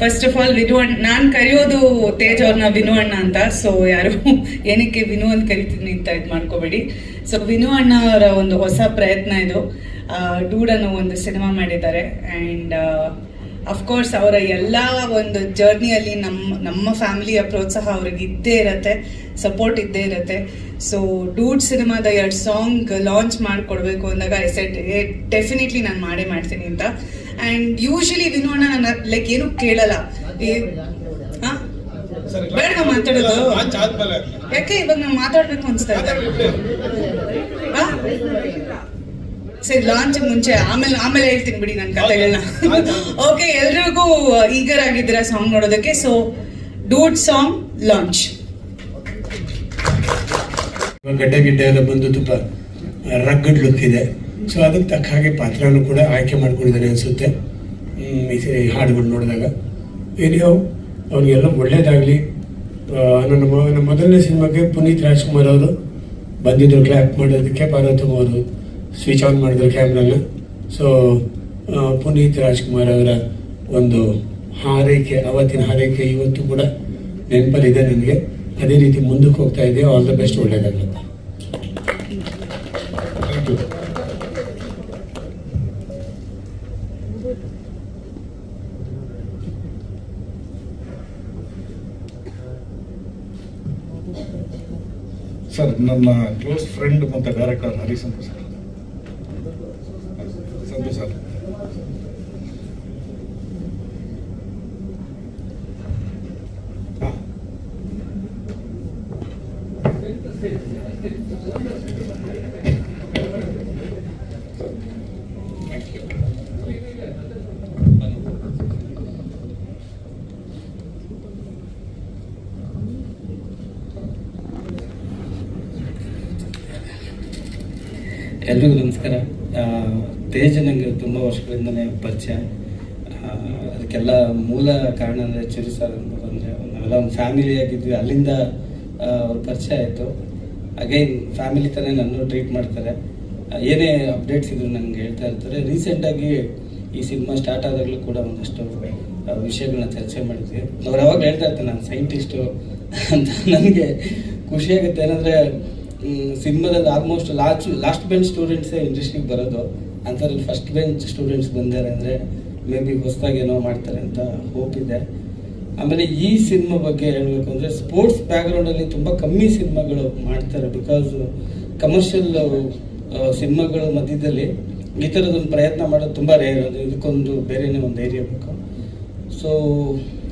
First of all Vinu ಅಣ್ಣ, ನಾನು ಕರೆಯೋದು ತೇಜ್ ಅವ್ರನ್ನ ವಿನು ಅಣ್ಣ ಅಂತ ಸೊ ಯಾರು ಏನಕ್ಕೆ ವಿನು ಅಂತ ಕರಿತೀನಿ ಅಂತ ಇದು ಮಾಡ್ಕೋಬೇಡಿ. ಸೊ ವಿನು ಅಣ್ಣ ಅವರ ಒಂದು ಹೊಸ ಪ್ರಯತ್ನ ಇದು. ಡೂಡ್ ಅನ್ನೋ ಒಂದು ಸಿನಿಮಾ ಮಾಡಿದ್ದಾರೆ. ಆ್ಯಂಡ್ ಅಫ್ಕೋರ್ಸ್ ಅವರ ಎಲ್ಲ ಒಂದು ಜರ್ನಿಯಲ್ಲಿ ನಮ್ಮ ನಮ್ಮ ಫ್ಯಾಮಿಲಿಯ ಪ್ರೋತ್ಸಾಹ ಅವ್ರಿಗೆ ಇದ್ದೇ ಇರತ್ತೆ ಸಪೋರ್ಟ್ ಇದ್ದೇ ಇರತ್ತೆ. ಸೊ ಡೂಡ್ ಸಿನಿಮಾದ ಎರಡು ಸಾಂಗ್ ಲಾಂಚ್ ಮಾಡಿಕೊಡ್ಬೇಕು ಅಂದಾಗ ಐ ಸೆಟ್ ಡೆಫಿನೆಟ್ಲಿ ನಾನು ಮಾಡೇ ಮಾಡ್ತೀನಿ ಅಂತ. ಆ್ಯಂಡ್ ಯೂಶಲಿ ವಿನೋಣ ನಾನು ಲೈಕ್ ಏನು ಕೇಳಲ್ಲ. ಬೇಡ ಮಾತಾಡೋದು. ಯಾಕೆ ಇವಾಗ ನಾವು ಮಾತಾಡ್ಬೇಕು ಅನ್ಸ್ತಾ? ಸರಿ ಲಾಂಚ್ ಮುಂಚೆ ಆಮೇಲೆ ಆಮೇಲೆ ಹೇಳ್ತೀನಿ ಬಿಡಿ ನನ್ನ ಕಥೆಗಳನ್ನ ಓಕೆ ಎಲ್ರಿಗೂ ಈಗರ್ ಆಗಿದ್ದೀರಾ ಸಾಂಗ್ ನೋಡೋದಕ್ಕೆ? ಸೊ ಡೂಡ್ ಸಾಂಗ್ ಲಾಂಚ್ ಗಡ್ಡೆ ಗಿಡ್ಡೆ ಎಲ್ಲ ಬಂದು ತುಂಬ ರಗ್ಗಡ್ ಲುಕ್ ಇದೆ ಸೊ ಅದಕ್ಕೆ ತಕ್ಕ ಹಾಗೆ ಪಾತ್ರನೂ ಕೂಡ ಆಯ್ಕೆ ಮಾಡ್ಕೊಂಡಿದ್ದಾನೆ ಅನಿಸುತ್ತೆ. ಈ ಹಾಡುಗಳು ನೋಡಿದಾಗ. ಏನಿಯೋ ಅವನಿಗೆಲ್ಲ ಒಳ್ಳೇದಾಗಲಿ. ನನ್ನ ನನ್ನ ಮೊದಲನೇ ಸಿನಿಮಾಗೆ ಪುನೀತ್ ರಾಜ್ಕುಮಾರ್ ಅವರು ಬಂದಿದ್ದರು ಕ್ಲ್ಯಾಪ್ ಮಾಡೋದಕ್ಕೆ ಪಾರ್ವತಮ್ಮ ಅವರು ಸ್ವಿಚ್ ಆನ್ ಮಾಡಿದ್ರು ಕ್ಯಾಮ್ರಾನ. ಸೊ ಪುನೀತ್ ರಾಜ್ಕುಮಾರ್ ಅವರ ಒಂದು ಹಾರೈಕೆ, ಅವತ್ತಿನ ಹಾರೈಕೆ ಇವತ್ತು ಕೂಡ ನೆನಪಲ್ಲಿದೆ ನನಗೆ. ಅದೇ ರೀತಿ ಮುಂದಕ್ಕೆ ಹೋಗ್ತಾ ಇದೆ ಆಲ್ ದ ಬೆಸ್ಟ್ ಒಳ್ಳೇದಾಗಲಪ್ಪ ಸರ್ ನನ್ನ ಕ್ಲೋಸ್ ಫ್ರೆಂಡ್ ಮತ್ತು director Harishankar sir Santhu sir ಹಾ. Thank you. ಎಲ್ರಿಗೂ ನಮಸ್ಕಾರ ಆ, ತೇಜ್ ನನಗೆ ತುಂಬ ವರ್ಷಗಳಿಂದನೇ ಪರಿಚಯ. ಅದಕ್ಕೆಲ್ಲ ಮೂಲ ಕಾರಣ ಅಂದರೆ ಚಿರು ಸರ್ ಅಂತಂದರೆ ನಾವೆಲ್ಲ ಒಂದು ಫ್ಯಾಮಿಲಿ ಆಗಿದ್ವಿ, ಅಲ್ಲಿಂದ ಅವ್ರ ಪರಿಚಯ ಆಯಿತು. ಅಗೈನ್ ಫ್ಯಾಮಿಲಿ ಥರ ನನ್ನ ಟ್ರೀಟ್ ಮಾಡ್ತಾರೆ. ಏನೇ ಅಪ್ಡೇಟ್ಸ್ ಇದ್ರು ನನಗೆ ಹೇಳ್ತಾ ಇರ್ತಾರೆ. ರೀಸೆಂಟಾಗಿ ಈ ಸಿನಿಮಾ ಸ್ಟಾರ್ಟ್ ಆದಾಗಲೂ ಕೂಡ ಒಂದಷ್ಟು ವಿಷಯಗಳನ್ನ ಚರ್ಚೆ ಮಾಡಿದ್ವಿ. ಅವ್ರು ಅವಾಗ ಹೇಳ್ತಾ ಇರ್ತಾರೆ, ನಾನು ಸೈಂಟಿಸ್ಟು ಅಂತ. ನನಗೆ ಖುಷಿಯಾಗುತ್ತೆ ಏನಂದರೆ ಸಿನಿಮಾದಲ್ಲಿ ಆಲ್ಮೋಸ್ಟ್ ಲಾಸ್ಟ್ ಲಾಸ್ಟ್ ಬೆಂಚ್ ಸ್ಟೂಡೆಂಟ್ಸೇ ಇಂಡಸ್ಟ್ರಿಗೆ ಬರೋದು. ಅಂಥದ್ರಲ್ಲಿ ಫಸ್ಟ್ ಬೆಂಚ್ ಸ್ಟೂಡೆಂಟ್ಸ್ ಬಂದಾರೆ ಅಂದರೆ ಮೇ ಬಿ ಹೊಸದಾಗಿ ಏನೋ ಮಾಡ್ತಾರೆ ಅಂತ ಹೋಪ್ ಇದೆ. ಆಮೇಲೆ ಈ ಸಿನಿಮಾ ಬಗ್ಗೆ ಹೇಳಬೇಕು ಅಂದರೆ ಸ್ಪೋರ್ಟ್ಸ್ ಬ್ಯಾಕ್ಗ್ರೌಂಡಲ್ಲಿ ತುಂಬ ಕಮ್ಮಿ ಸಿನಿಮಾಗಳು ಮಾಡ್ತಾರೆ ಬಿಕಾಸ್ ಕಮರ್ಷಿಯಲ್ ಸಿನಿಮಾಗಳ ಮಧ್ಯದಲ್ಲಿ ಈ ಥರದೊಂದು ಪ್ರಯತ್ನ ಮಾಡೋದು ತುಂಬ ರೇರ್ ಅದು ಇದಕ್ಕೊಂದು ಬೇರೆನೇ ಒಂದು ಏರಿಯಾ ಬೇಕು. ಸೊ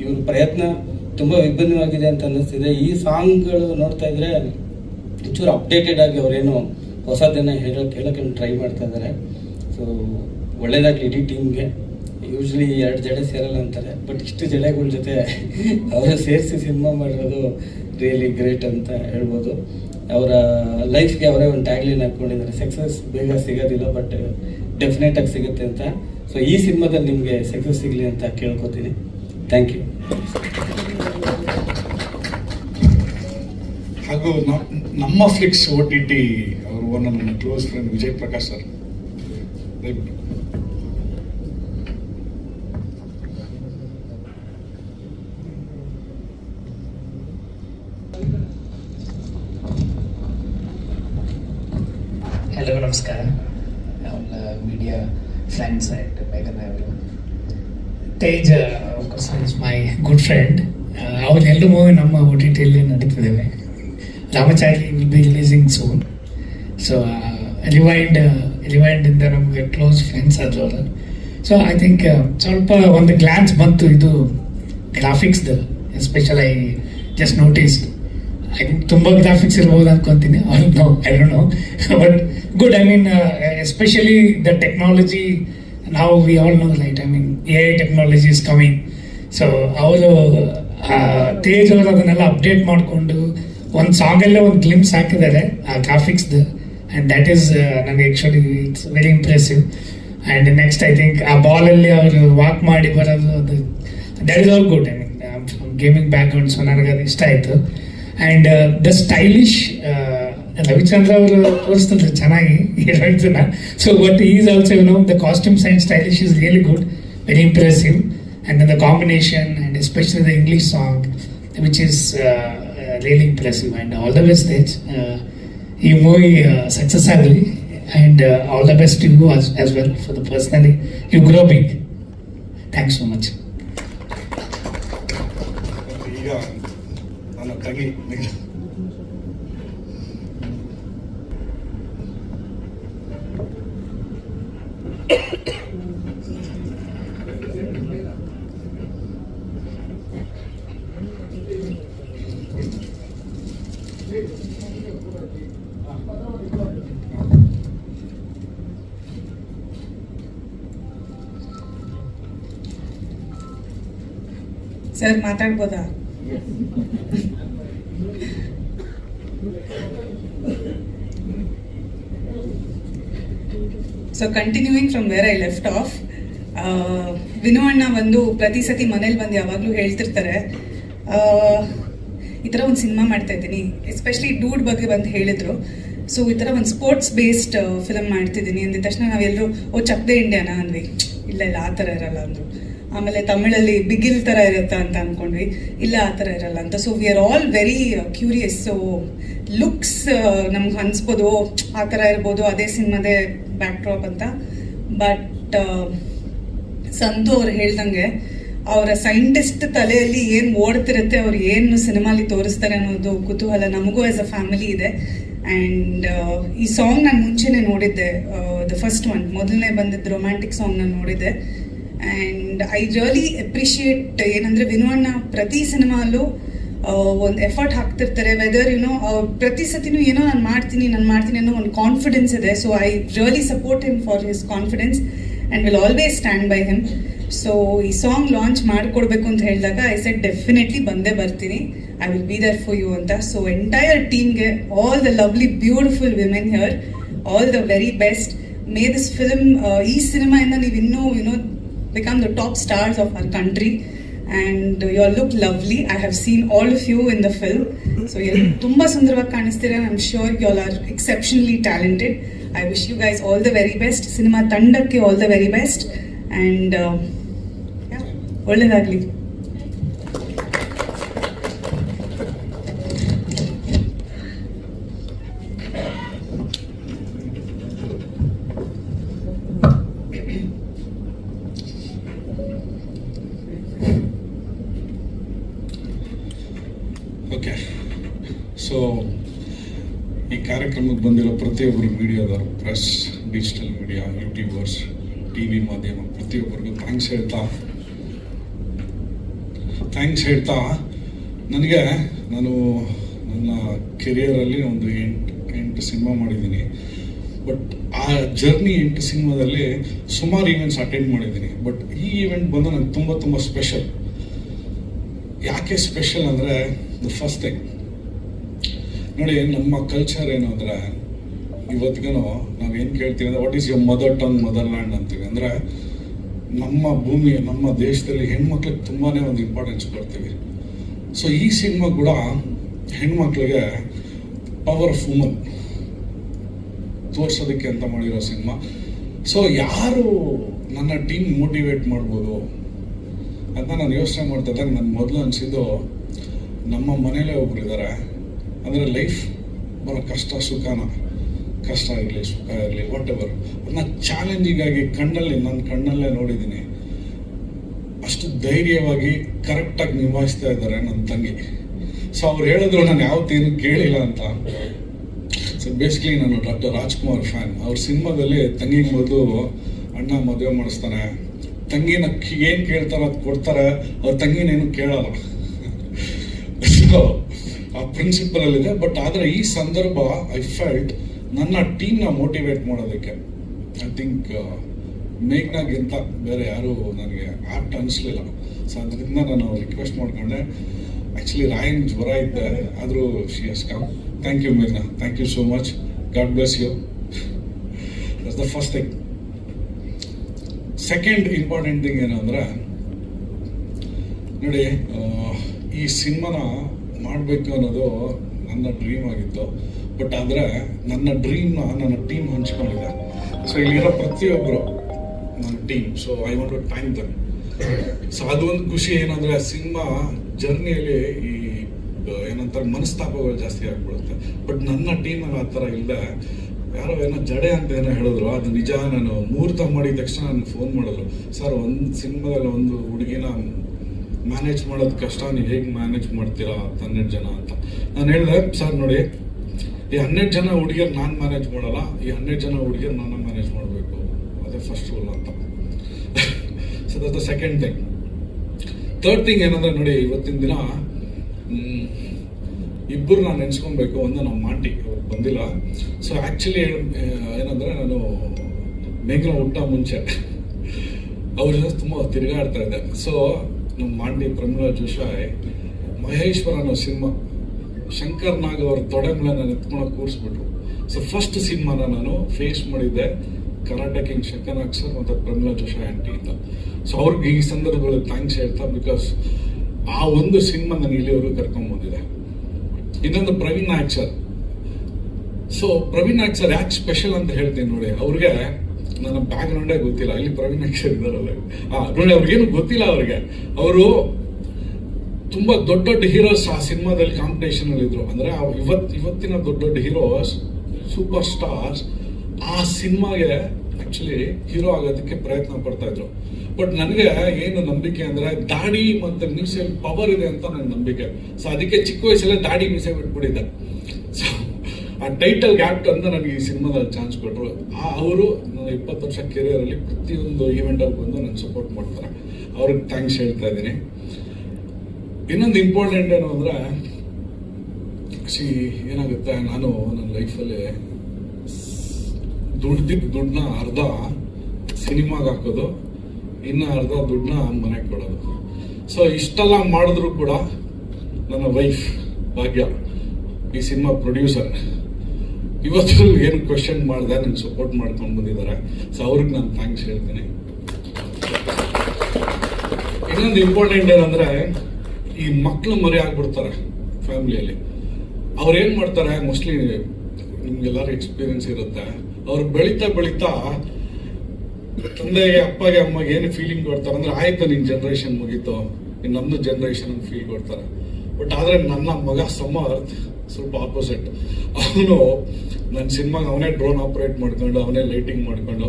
ಇವ್ರ ಪ್ರಯತ್ನ ತುಂಬ ವಿಭಿನ್ನವಾಗಿದೆ ಅಂತ ಅನ್ನಿಸ್ತಿದೆ. ಈ ಸಾಂಗ್ಗಳು ನೋಡ್ತಾ ಇದ್ರೆ ಒಂಚೂರು ಅಪ್ಡೇಟೆಡ್ ಆಗಿ ಅವರೇನು ಹೊಸದನ್ನು ಹೇಳೋಕೆ ಹೇಳೋಕೆ ಟ್ರೈ ಮಾಡ್ತಾ ಇದ್ದಾರೆ ಸೊ ಒಳ್ಳೇದಾಗಲಿ ಇಡೀ ಟೀಮ್ಗೆ ಯೂಶ್ವಲಿ ಎರಡು ಜಡೆ ಸೇರಲ್ಲ ಅಂತಾರೆ. ಬಟ್ ಇಷ್ಟು ಜಡೆಗಳ ಜೊತೆ ಅವರ ಸೇರಿಸಿ ಸಿನಿಮಾ ಮಾಡಿರೋದು ರಿಯಲಿ ಗ್ರೇಟ್ ಅಂತ ಹೇಳ್ಬೋದು. ಅವರ ಲೈಫ್ಗೆ ಅವರೇ ಒಂದು ಟ್ಯಾಗ್ಲೈನ್ ಹಾಕ್ಕೊಂಡಿದ್ದಾರೆ ಸಕ್ಸಸ್ ಬೇಗ ಸಿಗೋದಿಲ್ಲ ಬಟ್ ಡೆಫಿನೆಟಾಗಿ ಸಿಗುತ್ತೆ ಅಂತ. ಸೊ ಈ ಸಿನಿಮಾದಲ್ಲಿ ನಿಮಗೆ ಸಕ್ಸಸ್ ಸಿಗಲಿ ಅಂತ ಕೇಳ್ಕೊತೀನಿ. ಥ್ಯಾಂಕ್ ಯು ಹಾಗೂ ನಮ್ಮ ಫ್ಲಿಕ್ಸ್ ಓ ಟಿ ಟಿ ಅವರು ನನ್ನ close friend Vijay Prakash sir. Namaskar. All uh, media friends and Megan everyone. Tej of course is my good friend. ಅವ್ರ ಎರಡು ಮೂವಿ ನಮ್ಮ O T ಟಿಯಲ್ಲಿ Ramachari will be releasing soon so rewind ರಿವೈಂಡಿಂದ ನಮಗೆ close friends ಆದ್ರು ಅವರು. So I think ಸ್ವಲ್ಪ ಒಂದು glance ಬಂತು ಇದು ಗ್ರಾಫಿಕ್ಸ್ದು special I just noticed I think ತುಂಬ ಗ್ರಾಫಿಕ್ಸ್ ಇರ್ಬೋದು ಅನ್ಕೊಂತೀನಿ. I don't know but good I mean especially the technology ನಾವು we all know light I mean A I technology is coming so ಅವರು ತೇಜ್ ಅವರು ಅದನ್ನೆಲ್ಲ ಅಪ್ಡೇಟ್ ಮಾಡಿಕೊಂಡು, ಒಂದು ಸಾಂಗಲ್ಲೇ ಒಂದು ಗ್ಲಿಮ್ಸ್ ಹಾಕಿದ್ದಾರೆ, ಆ ಗ್ರಾಫಿಕ್ಸ್ದು ಆ್ಯಂಡ್ ದಟ್ ಈಸ್ ನನಗೆ actually it's very impressive and next I think ಆ ಬಾಲಲ್ಲಿ ಅವರು ವಾಕ್ ಮಾಡಿ ಬರೋದು ಅದು that is all good I mean gaming background so ನನಗೆ ಅದು ಇಷ್ಟ ಆಯಿತು. ಆ್ಯಂಡ್ ದ ಸ್ಟೈಲಿಶ್ ರವಿಚಂದ್ರ ಅವರು ತೋರಿಸ್ತಾರೆ ಚೆನ್ನಾಗಿ ಹೀರೋಯಿನ್ಸನ್ನ so but is also know the costumes and stylish is really good very impressive and the combination and especially the English song which is really impressive and all the best all the best, Tej. Uh, ಈ movie success ಆಗಲಿ and all the best you as as well for the personally you grow big. Thanks so much ಈಗ ನನ್ನ ತಂಗಿ ಮೇಘ್ನಾ. Sir, ಮಾತಾಡ್ಬೋದಾ? So continuing from where I left off Vinu ಅಣ್ಣ ಒಂದು ಪ್ರತಿ ಸತಿ ಮನೇಲಿ ಬಂದು ಯಾವಾಗಲೂ ಹೇಳ್ತಿರ್ತಾರೆ. ಈ ಥರ ಒಂದು ಸಿನಿಮಾ ಮಾಡ್ತಾ ಇದ್ದೀನಿ. ಎಸ್ಪೆಷಲಿ ಡೂಡ್ ಬಗ್ಗೆ ಬಂದು ಹೇಳಿದ್ರು. ಸೊ ಈ ಥರ ಒಂದು ಸ್ಪೋರ್ಟ್ಸ್ ಬೇಸ್ಡ್ ಫಿಲಮ್ ಮಾಡ್ತಿದ್ದೀನಿ. ಅಂದಿದ ತಕ್ಷಣ ನಾವೆಲ್ಲರೂ ಓ, ಚಪ್ದೆ ಇಂಡಿಯಾನ ಅಂದ್ವಿ. ಇಲ್ಲ ಇಲ್ಲ, ಆ ಥರ ಇರಲ್ಲ ಅಂದರು. ಆಮೇಲೆ ತಮಿಳಲ್ಲಿ ಬಿಗಿಲ್ ಥರ ಇರುತ್ತ ಅಂತ ಅಂದ್ಕೊಂಡ್ವಿ ಇಲ್ಲ, ಆ ಥರ ಇರಲ್ಲ ಅಂತ. So we are all very curious so looks ನಮ್ಗೆ ಅನ್ಸ್ಬೋದು ಆ ಥರ ಇರ್ಬೋದು, ಅದೇ ಸಿನಿಮಾದೇ ಬ್ಯಾಕ್ ಡ್ರಾಪ್ ಅಂತ ಬಟ್ ಸಂತು ಅವ್ರು ಹೇಳ್ದಂಗೆ, ಅವರ ಸೈಂಟಿಸ್ಟ್ ತಲೆಯಲ್ಲಿ ಏನು ಓಡ್ತಿರುತ್ತೆ, ಅವ್ರು ಏನು ಸಿನಿಮಾಲಿ ತೋರಿಸ್ತಾರೆ ಅನ್ನೋದು ಕುತೂಹಲ ನಮಗೂ ಆಸ್ ಅ ಫ್ಯಾಮಿಲಿ ಇದೆ. ಆ್ಯಂಡ್ ಈ ಸಾಂಗ್ ನಾನು ಮುಂಚೆನೆ ನೋಡಿದ್ದೆ ದ ಫಸ್ಟ್ ಒನ್ ಮೊದಲನೇ ಬಂದಿದ್ದು ರೊಮ್ಯಾಂಟಿಕ್ ಸಾಂಗ್ ನಾನು ನೋಡಿದ್ದೆ. ಆ್ಯಂಡ್ ಐ ರಿಯಲಿ ಅಪ್ರಿಷಿಯೇಟ್ ಏನಂದರೆ ವಿನು ಅಣ್ಣ ಪ್ರತಿ ಸಿನಿಮಾಲ್ಲೂ ಒಂದು ಎಫರ್ಟ್ ಹಾಕ್ತಿರ್ತಾರೆ. ವೆದರ್ ಯುನೋ ಪ್ರತಿ ಸತಿನೂ ಏನೋ ನಾನು ಮಾಡ್ತೀನಿ ನಾನು ಮಾಡ್ತೀನಿ ಅನ್ನೋ ಒಂದು ಕಾನ್ಫಿಡೆನ್ಸ್ ಇದೆ. So I really support him for his confidence and will always stand by him so ಈ ಸಾಂಗ್ ಲಾಂಚ್ ಮಾಡಿಕೊಡ್ಬೇಕು ಅಂತ ಹೇಳಿದಾಗ ಐ ಸೆಟ್ ಡೆಫಿನೆಟ್ಲಿ ಬಂದೇ ಬರ್ತೀನಿ. I will be there for you ಅಂತ. ಸೊ ಎಂಟೈರ್ ಟೀಮ್ಗೆ all the lovely beautiful women here all the very best may this film ಈ ಸಿನಿಮಾಯಿಂದ ನೀವು ಇನ್ನೂ you know become the top stars of our country and you all look lovely i have seen all of you in the film so you're ತುಂಬಾ ಸುಂದರವಾಗಿ ಕಾಣಿಸ್ತೀರಾ i'm sure you all are exceptionally talented i wish you guys all the very best cinema ತಂಡಕ್ಕೆ all the very best and uh, yeah, ಒಳ್ಳೆದಾಗ್ಲಿ okay so ಈ ಕಾರ್ಯಕ್ರಮಕ್ಕೆ ಬಂದಿರೋ ಪ್ರತಿಯೊಬ್ಬರು ಮೀಡಿಯಾದವರು press digital media YouTubers T V ಮಾಧ್ಯಮ ಪ್ರತಿಯೊಬ್ಬರಿಗೂ thanks ಹೇಳ್ತಾ. Thanks ಹೇಳ್ತಾ. ನನಗೆ ನಾನು ನನ್ನ ಕೆರಿಯರಲ್ಲಿ ಒಂದು ಎಂಟು ಎಂಟು ಸಿನಿಮಾ ಮಾಡಿದ್ದೀನಿ. ಬಟ್ ಆ ಜರ್ನಿ ಎಂಟು ಸಿನಿಮಾದಲ್ಲಿ ಸುಮಾರು ಈವೆಂಟ್ಸ್ ಅಟೆಂಡ್ ಮಾಡಿದ್ದೀನಿ. ಬಟ್ ಈ ಈವೆಂಟ್ ಬಂದು ನನಗೆ ತುಂಬ ತುಂಬ ಸ್ಪೆಷಲ್ ಯಾಕೆ ಸ್ಪೆಷಲ್ ಅಂದರೆ ದ ಫಸ್ಟ್ ಥಿಂಗ್ ನೋಡಿ, ನಮ್ಮ ಕಲ್ಚರ್ ಏನು ಅಂದರೆ ಇವತ್ತಿಗೂ ನಾವೇನು ಕೇಳ್ತೀವಿ ಅಂದರೆ what is your mother tongue motherland ಅಂತೀವಿ. ಅಂದರೆ ನಮ್ಮ ಭೂಮಿ, ನಮ್ಮ ದೇಶದಲ್ಲಿ ಹೆಣ್ಮಕ್ಳಿಗೆ ತುಂಬಾ ಒಂದು ಇಂಪಾರ್ಟೆನ್ಸ್ ಕೊಡ್ತೀವಿ. ಸೊ ಈ ಸಿನಿಮಾ ಕೂಡ ಹೆಣ್ಮಕ್ಳಿಗೆ ಪವರ್ ಆಫ್ ವುಮನ್ ತೋರ್ಸೋದಕ್ಕೆ ಅಂತ ಮಾಡಿರೋ ಸಿನಿಮಾ ಸೊ ಯಾರು ನನ್ನ ಟೀಮ್ ಮೋಟಿವೇಟ್ ಮಾಡ್ಬೋದು ಅಂತ ನಾನು ಯೋಚನೆ ಮಾಡ್ತಾ ಇದ್ದಾಗ ನನ್ನ ಮೊದಲು ಅನಿಸಿದ್ದು ನಮ್ಮ ಮನೇಲೇ ಒಬ್ರು ಇದ್ದಾರೆ ಅಂದರೆ ಲೈಫ್ ಬರೋ ಕಷ್ಟ, ಸುಖನ. ಕಷ್ಟ ಇರಲಿ ಸುಖ ಇರಲಿ ವಾಟ್ ಎವರ್ ಅದನ್ನ ಚಾಲೆಂಜಿಂಗಾಗಿ ಕಣ್ಣಲ್ಲಿ ನನ್ನ ಕಣ್ಣಲ್ಲೇ ನೋಡಿದ್ದೀನಿ. ಅಷ್ಟು ಧೈರ್ಯವಾಗಿ ಕರೆಕ್ಟಾಗಿ ನಿಭಾಯಿಸ್ತಾ ಇದ್ದಾರೆ ನನ್ನ ತಂಗಿ. ಸೊ ಅವ್ರು ಹೇಳಿದ್ರು, ನಾನು ಯಾವತ್ತೇನು ಕೇಳಿಲ್ಲ ಅಂತ. ಸೊ ಬೇಸಿಕಲಿ ನಾನು ಡಾಕ್ಟರ್ ರಾಜ್ಕುಮಾರ್ ಫ್ಯಾನ್ ಅವ್ರ ಸಿನಿಮಾದಲ್ಲಿ ತಂಗಿಗೆ ಮೊದಲು ಅಣ್ಣ ಮದುವೆ ಮಾಡಿಸ್ತಾನೆ. ತಂಗಿನ ಏನು ಕೇಳ್ತಾರೋ ಅದು ಕೊಡ್ತಾರೆ. ಅವ್ರ ತಂಗಿನೇನು ಕೇಳಲ್ಲ. ಸೊ ಆ ಪ್ರಿನ್ಸಿಪಲ್ ಅಲ್ಲಿದೆ. ಬಟ್ ಆದರೆ ಈ ಸಂದರ್ಭ ಐ ಫೆಲ್ಟ್ ನನ್ನ ಟೀಮ್ನ ಮೋಟಿವೇಟ್ ಮಾಡೋದಕ್ಕೆ ಐ ಥಿಂಕ್ ಮೇಘ್ನಾಗಿಂತ ಬೇರೆ ಯಾರು ನನಗೆ ಆಪ್ಟ್ ಅನಿಸ್ಲಿಲ್ಲ. ಸೊ ಅದರಿಂದ ನಾನು ರಿಕ್ವೆಸ್ಟ್ ಮಾಡ್ಕೊಂಡೆ. ಆ್ಯಕ್ಚುಲಿ ರಾಯನ್ ಜ್ವರ ಇದ್ದೆ, ಆದರೂ she is come thank you ಮೇಘ್ನಾ. Thank you so much God bless you that's the first thing second important thing ಏನು ಅಂದರೆ ನೋಡಿ ಈ ಸಿನಿಮಾನ ಮಾಡಬೇಕು ಅನ್ನೋದು ನನ್ನ ಡ್ರೀಮ್ ಆಗಿತ್ತು. ಬಟ್ ಆದರೆ ನನ್ನ ಡ್ರೀಮ್ ನನ್ನ ಟೀಮ್ ಹಂಚ್ಕೊಂಡಿದೆ ಸೊ ಇಲ್ಲಿರೋ ಪ್ರತಿಯೊಬ್ಬರು ನನ್ನ team so I want to time them so ಅದೊಂದು ಖುಷಿ ಏನಂದ್ರೆ ಸಿನಿಮಾ ಜರ್ನಿಯಲ್ಲಿ ಈ ಆ, ಏನಂತಾರೆ ಮನಸ್ತಾಪಗಳು ಜಾಸ್ತಿ ಆಗ್ಬಿಡುತ್ತೆ. ಬಟ್ ನನ್ನ ಟೀಮಲ್ಲಿ ಆ ಥರ ಇಲ್ಲ. ಯಾರೋ ಏನೋ ಜಡೆ ಅಂತ ಏನೋ ಹೇಳಿದ್ರು. ಅದು ನಿಜ ನಾನು ಮುಹೂರ್ತ ಮಾಡಿದ ತಕ್ಷಣ ನನಗೆ ಫೋನ್ ಮಾಡಿದ್ರು. ಸರ್ ಒಂದು ಸಿನಿಮಾದಲ್ಲಿ ಒಂದು ಹುಡುಗಿನ ಮ್ಯಾನೇಜ್ ಮಾಡೋದು ಕಷ್ಟ. ನೀವು ಹೇಗೆ ಮ್ಯಾನೇಜ್ ಮಾಡ್ತೀರಾ ಹನ್ನೆರಡು ಜನ ಅಂತ? ನಾನು ಹೇಳಿದೆ ಸರ್ ನೋಡಿ ಈ ಹನ್ನೆರಡು ಜನ ಹುಡುಗಿಯರು ನಾನು ಮ್ಯಾನೇಜ್ ಮಾಡಲ್ಲ, ಈ ಹನ್ನೆರಡು ಜನ ಹುಡುಗಿಯರು ನಾನು ಮ್ಯಾನೇಜ್ ಮಾಡಬೇಕು. ಅದೇ ಫಸ್ಟ್ ರೂಲ್ ಅಂತ. So that the second thing third thing ಏನಂದ್ರೆ ನೋಡಿ, ಇವತ್ತಿನ ದಿನ ಇಬ್ಬರು ನಾನು ನೆನ್ಸ್ಕೊಬೇಕು ಒಂದು ನಮ್ಮ ಮಾಂಟಿ ಅವ್ರು ಬಂದಿಲ್ಲ. ಸೊ ಆ್ಯಕ್ಚುಲಿ ಏನಂದ್ರೆ ನಾನು ಮೇಘನ ಹುಟ್ಟ ಮುಂಚೆ ಅವ್ರ ಜೊತೆ ತುಂಬ ತಿರುಗಾಡ್ತಾ ಇದ್ದೆ. ಸೊ ನಮ್ಮ ಮಾಂಡಿ ಪ್ರಮೀಳಾ ಜೋಶಾಯ್ ಮಹೇಶ್ವರ ಅನ್ನೋ ಸಿನಿಮಾ ಶಂಕರ್ ನಾಗ್ ಅವ್ರ ತೊಡೆ ಮೇಲೆ ಕೂರಿಸ್ಬಿಟ್ರು. ಸೊ ಫಸ್ಟ್ ಸಿನಿಮಾನ ನಾನು ಫೇಸ್ ಮಾಡಿದ್ದೆ ಕರ್ನಾಟಕ ಕಿಂಗ್ ಶಂಕರ್ ನಾಗ್ ಸರ್ ಮತ್ತು ಪ್ರಮಿಳಾ ಜೋಶಿ ಆಂಟಿ ಅಂತ. ಸೊ ಅವ್ರಿಗೆ ಈ ಸಂದರ್ಭದಲ್ಲಿ ಥ್ಯಾಂಕ್ಸ್ ಹೇಳ್ತಾ ಬಿಕಾಸ್ ಆ ಒಂದು ಸಿನಿಮಾ ನಾನು ಇಲ್ಲಿವರೆಗೂ ಕರ್ಕೊಂಡು ಬಂದಿದೆ ಇನ್ನೊಂದು Praveen Nayak sir so Praveen Nayak sir ಯಾಕೆ ಸ್ಪೆಷಲ್ ಅಂತ ಹೇಳ್ತೀನಿ ನೋಡಿ, ಅವ್ರಿಗೆ ನನ್ನ ಬ್ಯಾಕ್ ಗ್ರೌಂಡೇ ಗೊತ್ತಿಲ್ಲ. ಇಲ್ಲಿ ಪ್ರವೀಣ್ ನಾಯಕ್ ಸರ್ ಇದ್ದಾರಲ್ಲ. ಹಾಂ ನೋಡಿ, ಅವ್ರಿಗೇನು ಗೊತ್ತಿಲ್ಲ ಅವ್ರಿಗೆ. ಅವರು ತುಂಬಾ ದೊಡ್ಡ ದೊಡ್ಡ ಹೀರೋಸ್ ಆ ಸಿನಿಮಾದಲ್ಲಿ ಕಾಂಪಿಟೇಷನ್ ಇದ್ರು. ಅಂದ್ರೆ ಆ ಇವತ್ ಇವತ್ತಿನ ದೊಡ್ಡ ದೊಡ್ಡ ಹೀರೋಸ್ ಸೂಪರ್ ಸ್ಟಾರ್ಸ್ ಆ ಸಿನಿಮಾಗೆ ಆಕ್ಚುಲಿ ಹೀರೋ ಆಗೋದಕ್ಕೆ ಪ್ರಯತ್ನ ಪಡ್ತಾ ಇದ್ರು. ಬಟ್ ನನಗೆ ಏನು ನಂಬಿಕೆ ಅಂದ್ರೆ ದಾಡಿ ಮತ್ತೆ ಮೀಸೆ ಪವರ್ ಇದೆ ಅಂತ ನನ್ನ ನಂಬಿಕೆ. ಸೊ ಅದಕ್ಕೆ ಚಿಕ್ಕ ವಯಸ್ಸಲ್ಲೇ ದಾಡಿ ಮೀಸೆ ಬಿಟ್ಬಿಟ್ಟಿದ್ದೆ. ಸೊ ಆ ಟೈಟಲ್ ಗ್ಯಾಪ್ ಅಂತ ನನಗೆ ಈ ಸಿನಿಮಾದಲ್ಲಿ ಚಾನ್ಸ್ ಕೊಟ್ಟರು ಆ ಅವರು ನನ್ನ ಇಪ್ಪತ್ತು ವರ್ಷ ಕೆರಿಯರ್ ಅಲ್ಲಿ ಪ್ರತಿಯೊಂದು ಈವೆಂಟ್ ಅಲ್ಲಿ ಬಂದು ನನ್ನ ಸಪೋರ್ಟ್ ಮಾಡ್ತಾರೆ. ಅವ್ರಿಗೆ ಥ್ಯಾಂಕ್ಸ್ ಹೇಳ್ತಾ ಇದ್ದೀನಿ. ಇನ್ನೊಂದು ಇಂಪಾರ್ಟೆಂಟ್ ಏನು ಅಂದ್ರೆ, ಸಿ, ಏನಾಗುತ್ತೆ, ನಾನು ನನ್ನ ಲೈಫಲ್ಲಿ ದುಡ್ದಿದ್ದ ದುಡ್ಡನ್ನ ಅರ್ಧ ಸಿನಿಮಾಗೆ ಹಾಕೋದು, ಇನ್ನು ಅರ್ಧ ದುಡ್ಡನ್ನ ಮನೆಗೆ ಕೊಡೋದು. ಸೊ ಇಷ್ಟೆಲ್ಲ ಮಾಡಿದ್ರು ಕೂಡ ನನ್ನ ವೈಫ್ ಭಾಗ್ಯ, ಈ ಸಿನಿಮಾ ಪ್ರೊಡ್ಯೂಸರ್ ಇವತ್ತು ಏನು ಕ್ವಶನ್ ಮಾಡಿದೆ ನನಗೆ ಸಪೋರ್ಟ್ ಮಾಡ್ಕೊಂಡು ಬಂದಿದ್ದಾರೆ. ಸೊ ಅವ್ರಿಗೆ ನಾನು ಥ್ಯಾಂಕ್ಸ್ ಹೇಳ್ತೀನಿ. ಇನ್ನೊಂದು ಇಂಪಾರ್ಟೆಂಟ್ ಏನಂದ್ರೆ ಈ ಮಕ್ಕಳು ಮರಿ ಆಗ್ಬಿಡ್ತಾರೆ ಫ್ಯಾಮಿಲಿಯಲ್ಲಿ. ಅವ್ರು ಏನ್ ಮಾಡ್ತಾರೆ ಮೋಸ್ಟ್ಲಿ ನಿಮ್ಗೆಲ್ಲರೂ ಎಕ್ಸ್ಪೀರಿಯನ್ಸ್ ಇರುತ್ತೆ. ಅವ್ರು ಬೆಳೀತಾ ಬೆಳೀತಾ ತಂದೆಗೆ, ಅಪ್ಪಗೆ, ಅಮ್ಮಗೆ ಏನು ಫೀಲಿಂಗ್ ಕೊಡ್ತಾರೆ ಅಂದ್ರೆ, ಆಯ್ತು ನಿನ್ನ ಜನ್ರೇಷನ್ ಮುಗೀತು. ನಮ್ದು ಜನ್ರೇಷನ್ ಫೀಲ್ ಕೊಡ್ತಾರೆ. ಬಟ್ ಆದ್ರೆ ನನ್ನ ಮಗ ಸಮರ್ಥ್ ಸ್ವಲ್ಪ ಆಪೋಸಿಟ್ ಅವನು ನನ್ನ ಸಿನಿಮಾಗೆ ಅವನೇ ಡ್ರೋನ್ ಆಪರೇಟ್ ಮಾಡ್ಕೊಂಡು, ಅವನೇ ಲೈಟಿಂಗ್ ಮಾಡ್ಕೊಂಡು.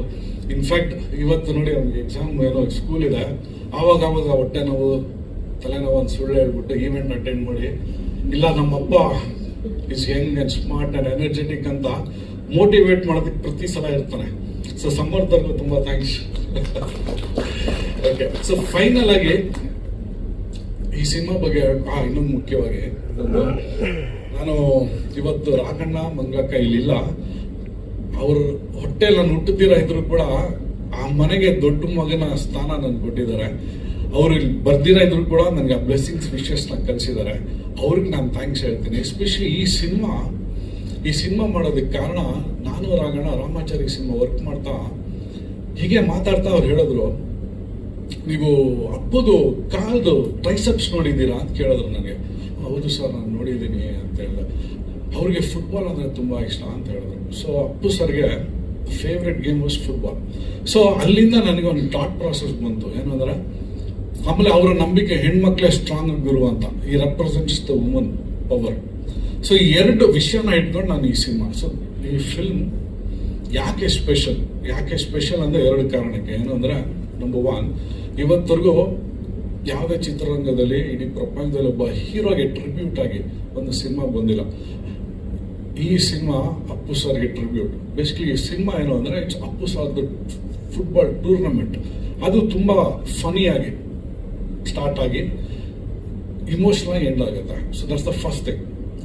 ಇನ್ಫ್ಯಾಕ್ಟ್ ಇವತ್ತು ನೋಡಿ, ಅವ್ನಿಗೆ ಎಕ್ಸಾಮ್ ಏನೋ ಸ್ಕೂಲ್ ಇದೆ. ಆವಾಗ ಆವಾಗ ಹೊಟ್ಟೆ ನೋವು ತಲೆನೋವು ಒಂದು ಸುಳ್ಳು ಹೇಳ್ಬಿಟ್ಟು ಈವೆಂಟ್ ಅಟೆಂಡ್ ಮಾಡಿ, ಇಲ್ಲ ನಮ್ಮಪ್ಪ is young and smart and energetic ಅಂತ ಮೋಟಿವೇಟ್ ಮಾಡೋದಕ್ಕೆ ಪ್ರತಿ ಸಲ ಇರ್ತಾನೆ. ಸೊ ಸಮರ್ಥರ್ಗೂ ತುಂಬಾ ಥ್ಯಾಂಕ್ಸ್ ಓಕೆ ಸೊ ಫೈನಲ್ ಆಗಿ ಈ ಸಿನಿಮಾ ಬಗ್ಗೆ ಇನ್ನೊಂದು ಮುಖ್ಯವಾಗಿ, ನಾನು ಇವತ್ತು ರಾಘಣ್ಣ, ಮಂಗಕ್ಕ ಇಲ್ಲಿಲ್ಲ. ಅವರು ಹೊಟ್ಟೆ ನಾನು ಹುಟ್ಟುತ್ತೀರ ಇದ್ರು ಕೂಡ ಆ ಮನೆಗೆ ದೊಡ್ಡ ಮಗನ ಸ್ಥಾನ ನನ್ಗೆ ಕೊಟ್ಟಿದ್ದಾರೆ. ಅವ್ರು ಇಲ್ಲಿ ಬರ್ದಿರ ಇದ್ರು ಕೂಡ ನನಗೆ ಆ ಬ್ಲೆಸ್ಸಿಂಗ್ಸ್ ವಿಶೇಷನ ಕಲಿಸಿದ್ದಾರೆ ಅವ್ರಿಗೆ ನಾನು ಥ್ಯಾಂಕ್ಸ್ ಹೇಳ್ತೀನಿ. ಎಸ್ಪೆಷಲಿ ಈ ಸಿನಿಮಾ ಈ ಸಿನಿಮಾ ಮಾಡೋದಕ್ಕೆ ಕಾರಣ ನಾನು ರಾಘಣ ರಾಮಾಚಾರಿ ಸಿನಿಮಾ ವರ್ಕ್ ಮಾಡ್ತಾ, ಹೀಗೆ ಮಾತಾಡ್ತಾ ಅವ್ರು ಹೇಳಿದ್ರು. ನೀವು ಅಪ್ಪದು, ಕಾಲ್ದು ಟ್ರೈಸಪ್ಸ್ ನೋಡಿದ್ದೀರಾ ಅಂತ ಕೇಳಿದ್ರು ನನಗೆ. ಹೌದು ಸರ್ ನಾನು ನೋಡಿದ್ದೀನಿ ಅಂತ ಹೇಳಿದೆ. ಅವ್ರಿಗೆ ಫುಟ್ಬಾಲ್ ಅಂದರೆ ತುಂಬ ಇಷ್ಟ ಅಂತ ಹೇಳಿದ್ರು. ಸೊ ಅಪ್ಪು ಸರ್ಗೆ favourite game was football so ಅಲ್ಲಿಂದ ನನಗೆ ಒಂದು ಥಾಟ್ ಪ್ರಾಸೆಸ್ ಬಂತು. ಏನಂದ್ರೆ ಆಮೇಲೆ ಅವರ ನಂಬಿಕೆ ಹೆಣ್ಮಕ್ಳೇ ಸ್ಟ್ರಾಂಗ್ ಗುರು ಅಂತ. ಈ represents the woman power so ಈ ಎರಡು ವಿಷಯನ ಇಟ್ಕೊಂಡು ನಾನು ಈ ಸಿನಿಮಾ ಸೊ ಈ ಫಿಲ್ಮ್ ಯಾಕೆ ಸ್ಪೆಷಲ್ ಯಾಕೆ ಸ್ಪೆಷಲ್ ಅಂದ್ರೆ ಎರಡು ಕಾರಣಕ್ಕೆ. ಏನು ಅಂದ್ರೆ ನಂಬರ್ ಒನ್ ಇವತ್ತರೆಗೂ ಯಾವುದೇ ಚಿತ್ರರಂಗದಲ್ಲಿ, ಇಡೀ ಪ್ರಪಂಚದಲ್ಲಿ ಒಬ್ಬ ಹೀರೋಗೆ ಟ್ರಿಬ್ಯೂಟ್ ಆಗಿ ಒಂದು ಸಿನಿಮಾ ಬಂದಿಲ್ಲ. ಈ ಸಿನಿಮಾ ಅಪ್ಪು ಸರ್ಗೆ ಟ್ರಿಬ್ಯೂಟ್ ಬೇಸಿಕಲಿ ಈ ಸಿನಿಮಾ ಏನು ಅಂದ್ರೆ ಇಟ್ಸ್ ಅಪ್ಪು ಸರ್ದು ಫುಟ್ಬಾಲ್ ಟೂರ್ನಮೆಂಟ್ ಅದು ತುಂಬಾ ಫನಿಯಾಗಿ ಸ್ಟಾರ್ಟ್ ಆಗಿ ಇಮೋಷನಲ್ ಎಂಡ್ ಆಗುತ್ತೆ. So that's the first thing